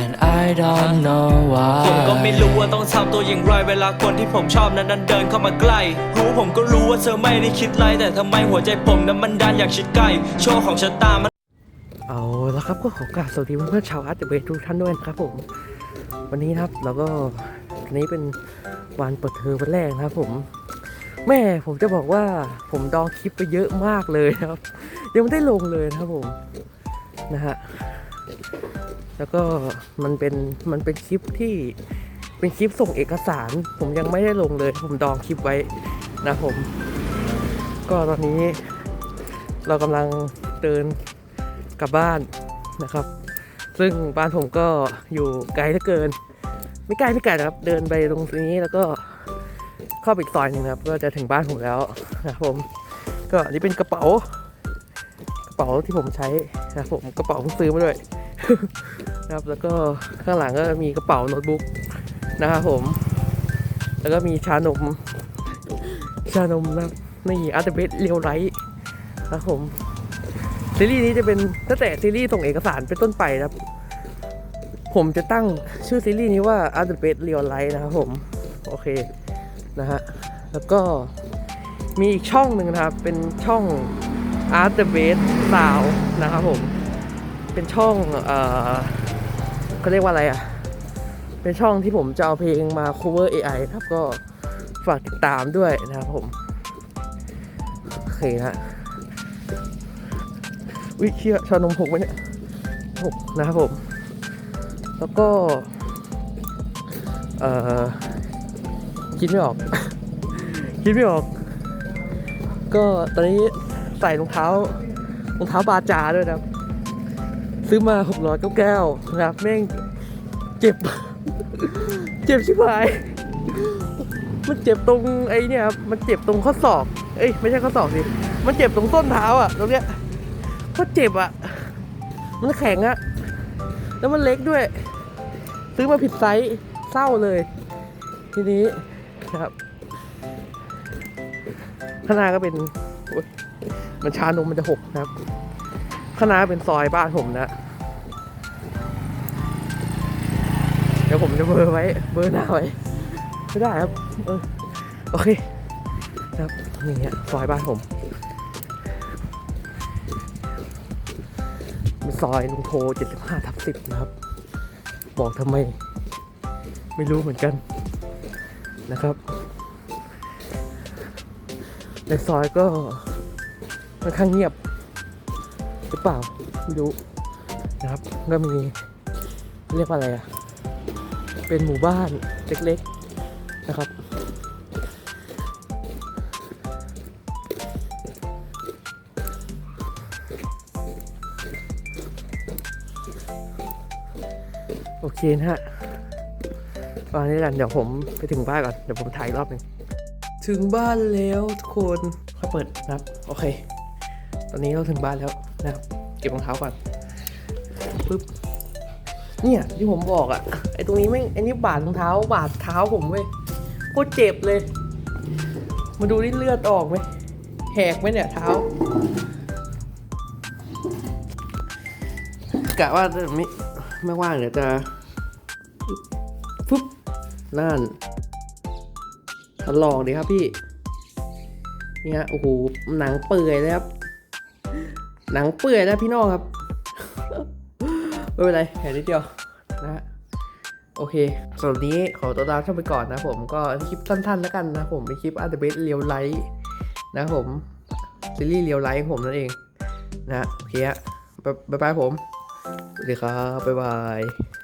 and I don't know ผมก็ why ไม่รู้ว่าต้องทำตัวอย่างไรเวลาคนที่ผมชอบนั้นนั้นเดินเข้ามาใกล้ รู้ผมก็รู้ว่าเธอไม่ได้คิดไรแต่ทำไมหัวใจผมนั้นมันดันอยากชิดใกล้โชว์ของชะตามันเอาละครับก็ขอกราบสวัสดีเพื่อนๆชาวอาร์ตเบทุกท่านด้วยนะครับผม วันนี้นะครับเราก็วันนี้เป็นวันเปิดเทอมวันแรกนะครับผมแม่ผมจะบอกว่าผมดองคลิปไปเยอะมากเลยนะครับ ยังไม่ได้ลงเลยนะครับผมนะฮะ แล้วก็มันเป็นมันเป็นคลิปที่เป็นคลิปส่งเอกสาร ผมยังไม่ได้ลงเลย ผมดองคลิปไว้นะผม ก็ตอนนี้เรากำลังเดินกลับบ้านนะครับ ซึ่งบ้านผมก็อยู่ไกลเหลือเกิน ไม่ไกลไม่ไกลนะครับ เดินไปตรงนี้แล้วก็เข้าไปอีกซอยหนึ่งนะครับ ก็จะถึงบ้านผมแล้วนะครับผม ก็อันนี้เป็นกระเป๋า กระเป๋าที่ผมใช้ นะครับผมกระเป๋าผมซื้อมาด้วยนะครับแล้วก็ข้างหลังก็มีกระเป๋าโน้ตบุ๊กนะครับผม แล้วก็มีชานม ชานมนะครับนี่อาร์ตเบสเรียวไรท์นะครับผมซีรีส์นี้จะเป็นตั้งแต่ซีรีส์ส่งเอกสารเป็นต้นไปนะครับ ผมจะตั้งชื่อซีรีส์นี้ว่า Art the Best Real Life นะครับผม โอเคนะฮะ แล้วก็มีอีกช่องหนึ่งนะครับ เป็นช่อง Art the Best Sound นะครับผม เป็นช่องเอ่อเขาเรียกว่าอะไรอะ เป็นช่องที่ผมจะเอาเพลงมา cover AI ครับก็ฝากติดตามด้วยนะครับผมโอเคนะฮะวิเชียชานมหกไหมเนี่ยหกนะครับผม แล้วก็ เอ่อ คิดไม่ออก คิดไม่ออก ก็ตอนนี้ ใส่รองเท้ารองเท้าบาจาด้วยนะครับซื้อมาหกร้อยเก้าแก้วนะครับแม่งเจ็บ เจ็บชิบหาย มันเจ็บตรงไอ้เนี่ยครับมันเจ็บตรงข้อศอก เอ้ยไม่ใช่ข้อศอกสิมันเจ็บตรงส้นเท้าอะตรงเนี้ยก็เจ็บอะ มันแข็งอะ แล้วมันเล็กด้วย ซื้อมาผิดไซส์เศร้าเลย ทีนี้นะครับข้างหน้าก็เป็น มันชานมมันจะหกนะครับข้างหน้าเป็นซอยบ้านผมนะเดี๋ยวผมจะเบอร์ไว้ เบอร์หน้าไว้ไม่ได้ครับเออโอเคนะครับนี่ฮะซอยบ้านผมเป็นซอยลุงโพ75ทับ10นะครับ บอกทำไม ไม่รู้เหมือนกันนะครับ ในซอยก็ค่อนข้างเงียบ หรือเปล่าไม่รู้นะครับ ก็มีเรียกว่าอะไรอะเป็นหมู่บ้านเล็กๆนะครับ โอเคนะฮะตอนนี้กันเดี๋ยวผมไปถึงบ้านก่อน เดี๋ยวผมถ่ายรอบหนึ่ง ถึงบ้านแล้วทุกคนค่อยเปิดนะครับ โอเค ตอนนี้เราถึงบ้านแล้วนะครับ เก็บรองเท้าก่อนปึ๊บเนี่ยที่ผมบอกอะ่ะไอตรงนี้ไม่งไอนี่บาดรองเท้าบาดเท้าผมเว้ยโคตรเจ็บเลย มาดูนี่เลือดออกไหมแหกไหมเนี่ยเท้ากะว่าจะไม่ไม่ว่างเดี๋ยวจะปุ๊บนั่น ถลอกดีครับพี่นี่ฮะโอ้โหหนังเปื่อยเลยครับ หนังเปื่อยแล้วพี่น้องครับไม่เป็นไรแค่นิดเดียวนะฮะโอเคสำหรับนี้ขอตัวลาท่านไปก่อนนะผมก็คลิปสั้นๆแล้วกันนะผมเป็นคลิปอาร์ตเบสเรียวไลท์นะผมซีรีส์เรียวไลท์ของผมนั่นเองนะฮะโอเคฮะบ๊ายบายผมสวัสดีครับบ๊ายบาย